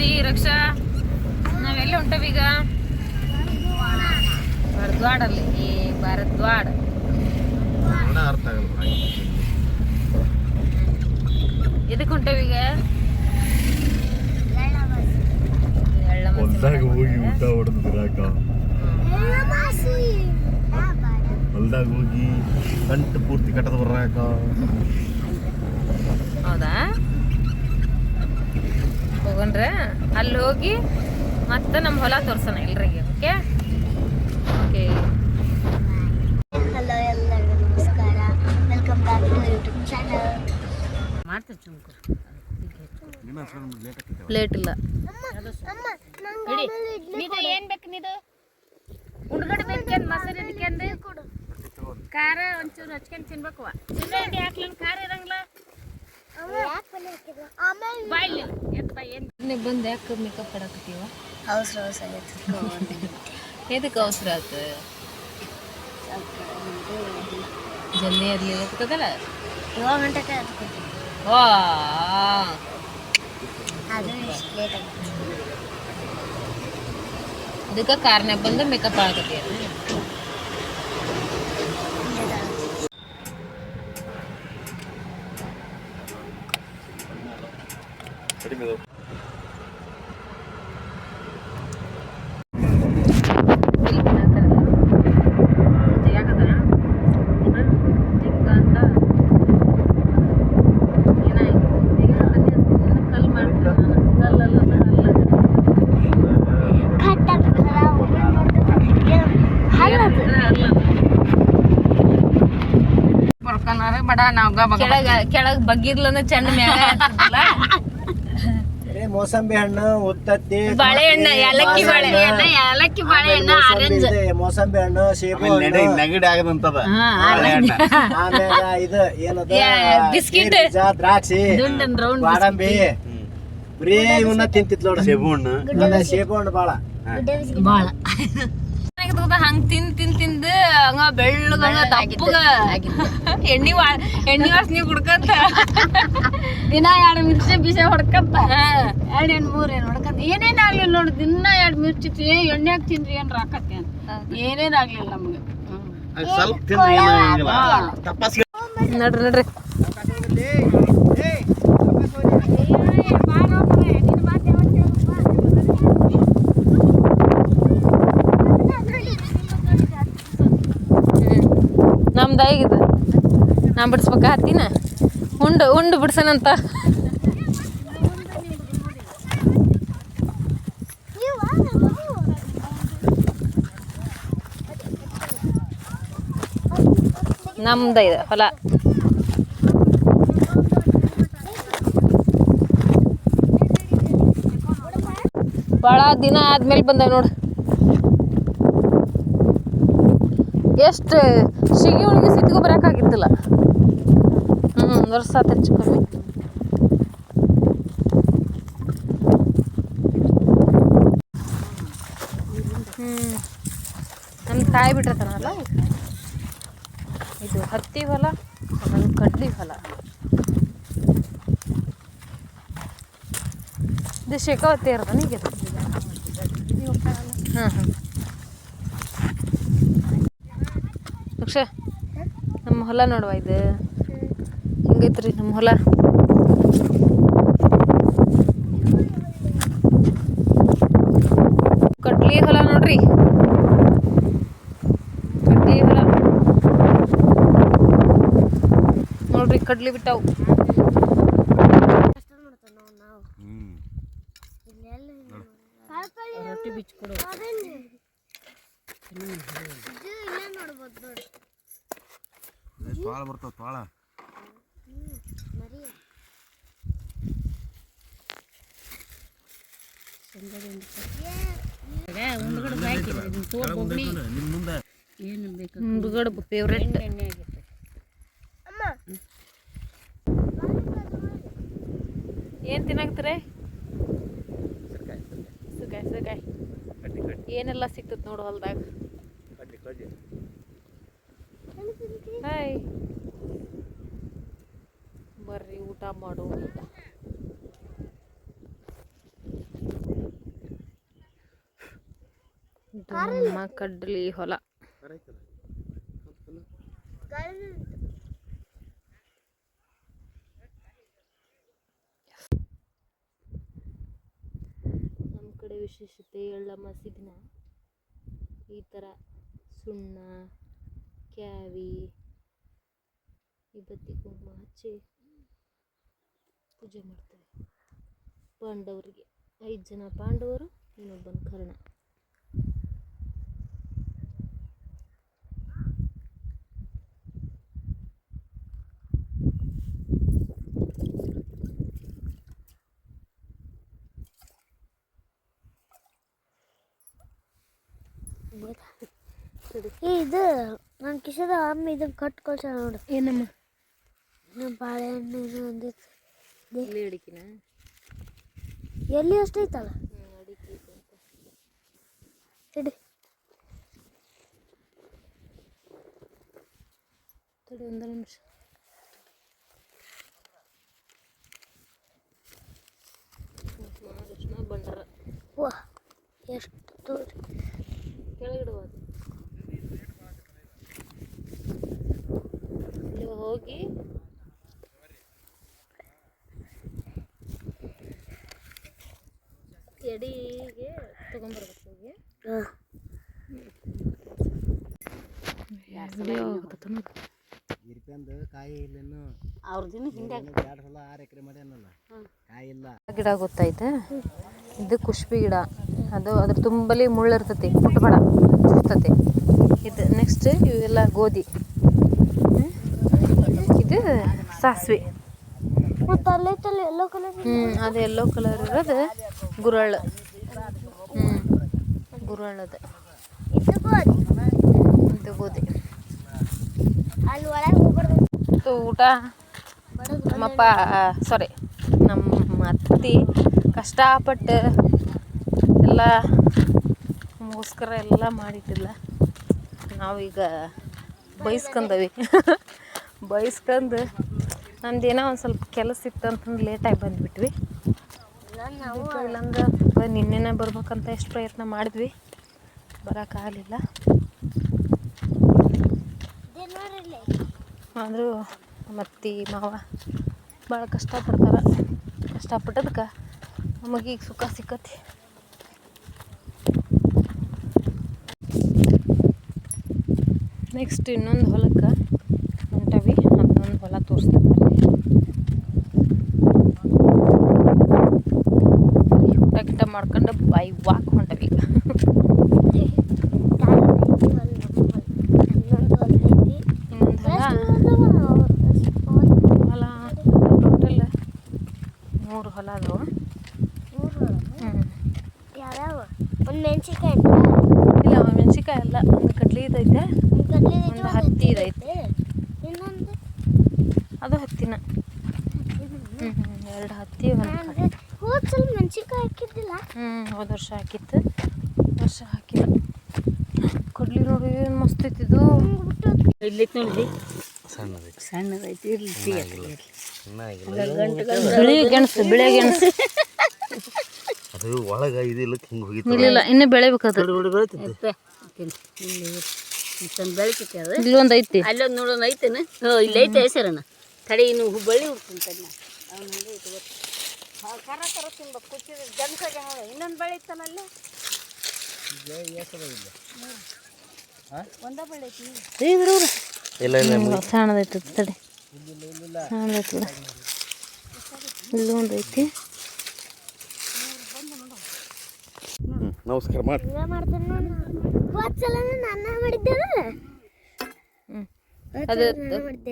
ಬಂದಿ ರಕ್ಷಾ ನಾವೆಲ್ಲ ಹೊಂಟವೀಗ ಭರದ್ವಾಡಲ್ಲಿ ಭರದ್ವಾಡ ಕನ್ನಡ ಅರ್ಥ ಆಗಲ್ಲ ಎದಕ್ಕೆ ಹೊಂಟವೀಗ ಎಳ್ಳಮಾಸಿ ಹೊಲ್ದಾಗ ಹೋಗಿ ಮಾಡಕ್ಕೆ. ಊಟ ಹೊಡೆದು ಬರಾಕ ಹೊಲ್ದಾಗ ಹೋಗಿ ಕಂಟು ಪೂರ್ತಿ ಕಟ್ಟದ ಬರಾಕ ಹೌದಾ ಹೋಗಣ್ರ ಅಲ್ಲಿ ಹೋಗಿ ಮತ್ತೆ ನಮ್ಮ ಹೊಲ ತೋರ್ಸೋಣ ಎಲ್ರಿಗೆ ಓಕೆ ಓಕೆ ಹಲೋ ಎಲ್ಲರಿಗೂ ನಮಸ್ಕಾರ. Welcome back to YouTube channel ಮಾಡ್ತೀವಿ ಚುಮ್ಕು. ಲೇಟ್ ಆಗ್ತೈತೆ ಪ್ಲೇಟ್ ಇಲ್ಲ. ಏನ್ ಬೇಕು ನಿದು ಉಂಡ್ಗಡೆ ಖಾರ ಒಂಚೂರು ಹಚ್ಕೊಂಡು ತಿನ್ಬೇಕು ಖಾರ ಇರಂಗಿಲ್ಲ ಆಮೇಲೆ ಬಾಯ್ಲಿ ಎತ್ ಬಾಯ್ ಏನ್ ನೀವು ಬಂದು ಯಾಕೆ ಮೇಕಪ್ ಮಾಡಕತ್ತೀವ ಅವಸರ ಅವಸರ ಆಗೈತೆ ಎದಕ್ಕೆ ಅವಸರ ಆತು ಜಲ್ದಿ ಇರ್ಲಿಲ್ಲ ಗೊತ್ತದಲ್ಲ ಇವಾಗ ಗಂಟೆಗೆ ವಾ ಅದಕ್ಕೆ ಕಾರ್ನ್ಯಾಗ ಬಂದು ಮೇಕಪ್ ಮಾಡಕತ್ತೀಯ ಕಡಿಮೆ ಇದು. ಕಟ್ ಆಗ್ತದಲ್ಲ ಒಮ್ಮೆ ಬಡ ನಾವ್ ಕೆಳಗ ಕೆಳಗ್ ಬಗ್ಗಿರ್ಲನ ಚಂದ ಮ್ಯಾಗ ಹತ್ತದಲ್ಲ. ಏ ಮೋಸಂಬಿ ಹಣ್ಣು ಉತ್ತತ್ತಿ ಬಾಳೆಹಣ್ಣು ಏಲಕ್ಕಿ ಬಾಳೆಹಣ್ಣು ಏಲಕ್ಕಿ ಬಾಳೆಹಣ್ಣು ಆರೆಂಜ್. ಮೋಸಂಬಿ ಹಣ್ಣು ಸೇಬು ಹಣ್ಣು. ನೆಗಡಿ ಆಗದಂತದ ಆಮೇಲೆ ಇದು ಏನದ? ಬಿಸ್ಕಿಟ್. ದ್ರಾಕ್ಷಿ ಬಾಡಂಬಿ ಬರೀ ಇವನ್ನ ತಿಂತಿತ್ ನೋಡ. ಸೇಬು ಹಣ್ಣು. ಅದ ಸೇಬು ಹಣ್ಣು ಬಾಳ. ಬಾಳ. ಹಂಗ ತಿನ್ ತಿನ್ ತಿಂದ ಹಂಗ ಬೆಳ್ಳಗ ಹಂಗ ದಪ್ಪಗ ಎಣ್ಣಿ ವಾ ಎಣ್ಣಿ ವಾಸನೆ ಹುಡ್ಕಂತ ದಿನ ಎರಡು ಮಿರ್ಚಿ ಬೀಜ ಹೊಡ್ಕಂತ ಎರಡ್ ಏನ್ ಮೂರ್ ಏನ್ ಹೊಡ್ಕಂತ ಏನೇನ್ ಆಗ್ಲಿಲ್ಲ ನೋಡಿ ದಿನ ಎರಡ್ ಮಿರ್ಚಿ ತಿ- ಎಣ್ಣೆ ಹಾಕಿ ತಿಂದ್ರಿ ಏನ್ ರಾಕತ್ತೆ ಅಂತ ಏನೇನ್ ಆಗ್ಲಿಲ್ಲ ನಮ್ಗೆ ಅದು ಸ್ವಲ್ಪ ತಿಂದ್ರೆ ಏನಾಗಿಲ್ಲ ತಪ್ಪಾಸಿ ನಡ್ರಿ ನಡ್ರಿ ಆಗಿದೆ ನಾ ಬಿಡಿಸ್ಬೇಕ ಹತ್ತಿನ? ಉಂಡು ಉಂಡು ಬಿಡ್ಸನಂತ. ನಮ್ದ ಇದೆ ಹೊಲ. ಭಾಳ ದಿನ ಆದ್ಮೇಲೆ ಬಂದ ನೋಡು. ಎಷ್ಟು ಸಿಗಿ ಉಣಿಗೆ ಸಿಟ್ಟಿಗೆ ಬರೋಕ್ಕಾಗಿದ್ದಿಲ್ಲ. ಹ್ಞೂ ವರ್ಷ ಹೆಚ್ಚು ಕಮ್ಮಿ. ಹ್ಞೂ ನಮ್ಮ ತಾಯಿ ಬಿಟ್ಟಿರ್ತಾನಲ್ಲ? ಇದು ಹತ್ತಿ ಹೊಲ ನನ್ನ ಕಡ್ಲಿ ಹೊಲ. ಇದು ಶೇಖಾವತಿ ಇರ್ತಾನೆ ಹ್ಞೂ ಹಾಂ ಹಾಂ ಅಕ್ಷ ನಮ್ಮ ಹೊಲ ನೋಡುವ ಇದು. ಹಿಂಗೈತ್ರಿ ನಮ್ಮ ಹೊಲ? ಕಡ್ಲಿ ಹೊಲ ನೋಡ್ರಿ. ಕಡ್ಲಿ ಹೊಲ. ನೋಡ್ರಿ ಕಡ್ಲಿ ಬಿಟ್ಟಾವು. ರೊಟ್ಟಿ ಬಿಚ್ಕೊಡು. ತೋಳ ಬರ್ತಾವ ಮುಂದೆ. ಮುಂದ್ಗಡೆ ಫೇವ್ರೆಟ್ ಏನು ತಿನ್ನಾಕ್ತಾರೆ ಸುಗಾಯ್ ಸುಗಾಯ್ ಏನೆಲ್ಲ ಸಿಗ್ತದೆ ನೋಡು ಹೊಲ್ದಾಗ. ಹಾಯ್ ಊಟ ಮಾಡುವುದಿಲ್ಲ. ನಮ್ಮ ಕಡ್ಲಿ ಹೊಲ. ನಮ್ಮ ಕಡೆ ವಿಶೇಷತೆ ಎಳ್ಳಮ್ಮ ಸಿಗ್ನ ಈ ಥರ ಸುಣ್ಣ, ಕ್ಯಾವಿ, ಈ ಬತ್ತಿ ಹಚ್ಚಿ ಪೂಜೆ ಮಾಡ್ತಾರೆ. ಪಾಂಡವರಿಗೆ. ಐದು ಜನ ಪಾಂಡವರು ಇನ್ನೊಬ್ಬನ ಕರ್ಣ. ಇದು ನನ್ನ ಕಿಶದ ಅಮ್ಮ ಇದನ್ನ ಕಟ್ ಕಳ್ಸ ನೋಡು. ಏನಮ್ಮ? ನಮ್ಮ ಬಾಳೆಹಣ್ಣು ಏನೋ ಒಂದಿತ್ತು. ಇಲ್ಲಿ ಅಡಿಕಿನ? ಎಲ್ಲಿ ಅಷ್ಟೈತಲ್ಲ ಅಡಿಕೆ ಇಡಿ. ತಡಿ ಒಂದು ನಿಮಿಷ. ಬಂಡರ. ವಾ ಎಷ್ಟು ದೂರ ಕೆಳಗಿಡುವುದು ಹೋಗಿ ಕಾಯಿ ಇಲ್ಲೇನು? ಅವ್ರದಿನ ಹಿಂದೆ ಎರಡು ಸಲ ಆರು ಎಕರೆ ಮಾಡ್ಯಾನಲ್ಲ ಕಾಯಿ ಇಲ್ಲ. ಗಿಡ ಗೊತ್ತೈತೆ ಇದು ಕುಷ್ಬಿ ಗಿಡ. ಅದು ಅದ್ರ ತುಂಬಲಿ ಮುಳ್ಳು ಇರ್ತೈತಿ ಮುಟ್ಬೇಡ ಇರ್ತತಿ. ಇದು ನೆಕ್ಸ್ಟ್ ಇವೆಲ್ಲ ಗೋಧಿ. ಇದು ಸಾಸಿವೆ. ಮತ್ತು ಅಲ್ಲೈತಲ್ಲ ಎಲ್ಲೋ ಕಲರ್ ಹ್ಞೂ ಅದು ಎಲ್ಲೋ ಕಲರ್ ಇರೋದು ಗುರಳ್. ಹ್ಞೂ ಗುರಳದ. ಇದು ಗೋಧಿ. ಒಳಗೆ ಊಟ. ನಮ್ಮಪ್ಪ ಸಾರಿ ನಮ್ಮ ಅತ್ತಿ ಕಷ್ಟಪಟ್ಟು ಎಲ್ಲ ನಮಗೋಸ್ಕರ ಎಲ್ಲ ಮಾಡಿಟ್ಟಿಲ್ಲ ನಾವೀಗ ಬೈಸ್ಕೊಂಡವಿ ಬೈಸ್ಕೊಂಡು ಏನೋ ಒಂದು ಸ್ವಲ್ಪ ಕೆಲಸ ಇತ್ತು ಅಂತಂದು ಲೇಟಾಗಿ ಬಂದುಬಿಟ್ವಿ. ಇಲ್ಲಂದ್ರೆ ನಿನ್ನೆನೇ ಬರ್ಬೇಕಂತ ಎಷ್ಟು ಪ್ರಯತ್ನ ಮಾಡಿದ್ವಿ. ಬರೋಕ್ಕಾಗಲಿಲ್ಲ ಆದರೂ ಮತ್ತಿ ಮಾವ ಭಾಳ ಕಷ್ಟಪಡ್ತಾರೆ. ಕಷ್ಟಪಟ್ಟದಕ್ಕೆ ನಮಗೀಗ ಸುಖ ಸಿಕ್ಕತಿ. ನೆಕ್ಸ್ಟ್ ಇನ್ನೊಂದು ಹೊಲಕ್ಕೆ ಹೊಂಟವಿ ಅದನ್ನೊಂದು ಹೊಲ ತೋರಿಸ್ತೀನಿ ಬರ್ರಿ ಊಟ ಗಿಟ ಮಾಡ್ಕೊಂಡು ಬೈ ವಾಕ್ ಹೊಂಟವಿ ಈಗ ಇನ್ನೊಂದು ಹೊಲ ಹೊಲ ಟೋಟಲ್ ಮೂರು ಹೊಲ ಅದಾವ ಹ್ಞೂ ಯಾವ್ಯಾವ ಒಂದು ಮೆಣಸಿನ್ಕಾಯಿ ಇಲ್ಲ ಮೆಣಸಿನ್ಕಾಯಿ ಅಲ್ಲ ಒಂದು ಕಡ್ಲಿ ಇದೈತೆ ಒಂದು ಹತ್ತಿ ಇದೈತೆ ಇನ್ನೊಂದು ಅದು ಹತ್ತಿನ ಎರಡು ಹತ್ತಿ ಹೋದ್ ಸಲ ಮೆಣಸಿನ್ಕಾಯಿ ಹಾಕಿದ್ದಿಲ್ಲ ಹ್ಞೂ ಹೋದ ವರ್ಷ ಹಾಕಿತ್ತು ವರ್ಷ ಹಾಕಿಲ್ಲ ಕೊಡ್ಲಿ ನೋಡಿ ಏನು ಮಸ್ತ್ ಐತಿದು ಇಲ್ಲೈತಿ ನೋಡಿ ಸಣ್ಣದೈತಿ ಸಣ್ಣದೈತಿ ಇರ್ಲಿ ಬಿಳಿ ಗೆಣಸು ಬಿಳಿ ಗೆಣಸು ಅದು ಒಳಗೆ ಇದಿಲ್ಲ ಹಿಂಗೆ ಹೋಗಿತ್ತು ಇಲ್ಲ ಇನ್ನೂ ಬೆಳಿಬೇಕದು ಬೆಳಿತೈತಿ ಅದು ಇಲ್ಲೊಂದು ಐತಿ ಅಲ್ಲೊಂದು ನೋಡೋಣ ಐತೆ ಹ್ಞೂ ಇಲ್ಲಿ ಐತೆ ಹೆಸರನ ತಡಿ ಇನ್ನು ಹುಬ್ಬಳ್ಳಿ ಹುಡ್ತೀನಿ ತಡಿ ಅವ್ನು ಹಂಗೆ ಹಾಂ ಕರ ಕರ ತಿನ್ಬೇಕು. ಕುಚ್ಚಿದ ಜನ್ಸಾಗ ನೋಡು ಇನ್ನೊಂದು ಬೆಳೆ ಇತ್ತಾನಲ್ಲೇ ಒಂದೇ ಬೆಳೆ ಐತಿ ಇಲ್ಲ ಇಲ್ಲ ಸಣ್ಣದೈತಿ ತಡಿ. ಸಣ್ಣದೈತಿ ಇಲ್ಲೊಂದು ಐತಿ ನಮಸ್ಕಾರ ಮಾಡಿ. ಮಾಡ್ತೇನೆ ನಾನು? ಹೋದ್ ಸಲ ಮಾಡಿದ್ದೇನೆ? ಹ್ಞೂ ಅದು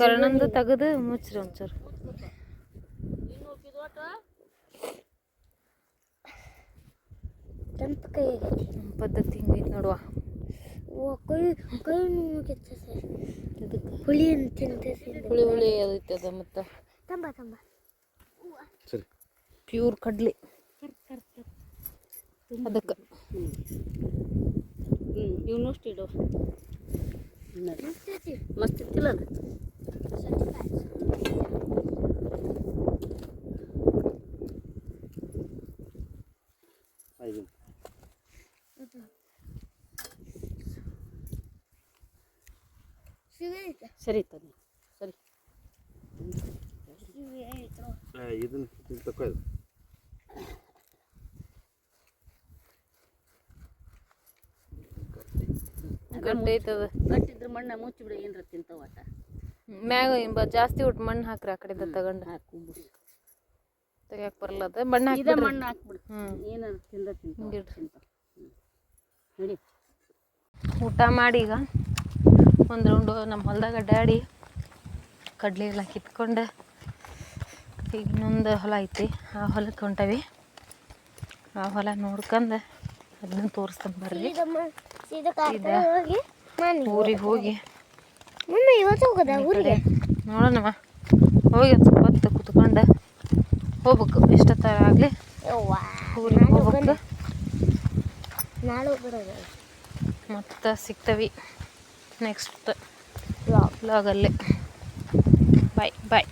ಕರ್ಣಂದು ತೆಗೆದು ಮುಚ್ಚ್ರಿ ಒಂಚೂರು. ಕೆಂಪು ಕೈ ಪದ್ಧತಿ ಹಿಂಗೈತಿ ನೋಡುವ. ಓ ಕೈ ಕೈ ನೋವಾಗೈತೆ ಸರ್. ಇದಕ್ಕೆ ಹುಳಿ ಅಂತ ಹುಳಿ ಹುಳಿ ಅದೈತೆ ಅದು ಮತ್ತು. ತಂಬ ತಂಬ. ಸರಿ. ಪ್ಯೂರ್ ಕಡ್ಲಿ. ಅದಕ್ಕೆ. ಇವನು ಅಷ್ಟು ಇಡು. मस्त तिला ಸರಿ ಸರಿ ಇದನ್ನ ಗಟ್ಟಿ ಐತದ. ಗಟ್ಟಿದ್ರ ಮಣ್ಣ ಮುಚ್ಚಿ ಬಿಡ ಏನ್ರ ತಿಂತಾವ ಆಟ ಮ್ಯಾಗ ಇಂಬ ಜಾಸ್ತಿ ಒಟ್ಟು ಮಣ್ಣು ಹಾಕ್ರಿ ಆ ಕಡೆದ ತಗೊಂಡು. ಹಾಕು. ತೆಗಿಯಕ್ ಬರಲ್ಲ ಅದ. ಬಣ್ಣ ಇದ ಮಣ್ಣು ಹಾಕ್ಬಿಡು. ಏನಾರ ತಿಂದ ತಿಂತಾವ. ನಡಿ. ಊಟ ಮಾಡಿ ಈಗ. ಒಂದು ರೌಂಡು ನಮ್ಮ ಹೊಲದಾಗ ಡ್ಯಾಡಿ ಕಡ್ಲೆ ಎಲ್ಲ ಕಿತ್ಕೊಂಡು ಈಗ ಇನ್ನೊಂದು ಹೊಲ ಐತಿ ಆ ಹೊಲಕ್ಕೆ ಹೊಂಟವಿ. ಆ ಹೊಲ ನೋಡ್ಕೊಂಡು ಅದನ್ನ ತೋರಿಸ್ತಾನೆ ಬರ್ರಿ. ಹೋಗಿ ಊರಿಗೆ ಹೋಗಿ. ಮಮ್ಮಿ ಇವತ್ತು ಹೋಗೋದ ಊರಿಗೆ? ನೋಡೋಣಮ್ಮ. ಹೋಗಿ ಒಂದು ಸ್ವಲ್ಪ ಹೊತ್ತು ಕುತ್ಕೊಂಡು ಹೋಗ್ಬೇಕು. ಎಷ್ಟೊತ್ತರ ಆಗಲಿ. ಊರಿಗೆ ಹೋಗ್ಬೇಕು. ನಾಳೆ ಮತ್ತು ಸಿಗ್ತವಿ ನೆಕ್ಸ್ಟ್ ಬ್ಲಾಗಲ್ಲಿ ಬಾಯ್ ಬಾಯ್